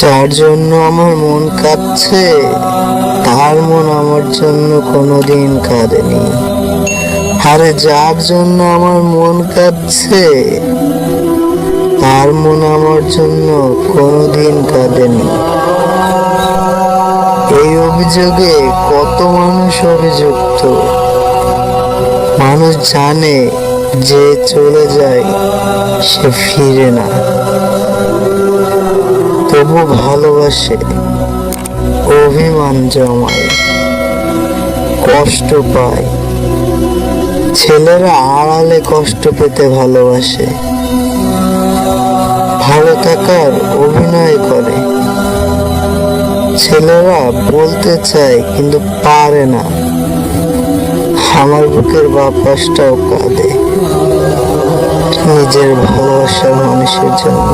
যার জন্য আমার মন কাঁদছে, তার মন আমার জন্য কোনোদিন কাঁদেনি। আরে যার জন্য আমার মন কাঁদছে, তার মন আমার জন্য কোনোদিন কাঁদেনি। এই অভিযোগে কত মানুষ অভিযুক্ত। মানুষ জানে যে চলে যায়, সে ফিরে না। তবু ভালোবাসে, অভিমান জমায়, কষ্ট পায়। ছেলেরা আড়ালে কষ্ট পেতে ভালোবাসে, ভালো থাকার অভিনয় করে। ছেলেরা বলতে চায়, কিন্তু পারে না। আমার বুকের বাপাসটাও কাঁদে। নিজের ভালোবাসার মানুষের জন্য।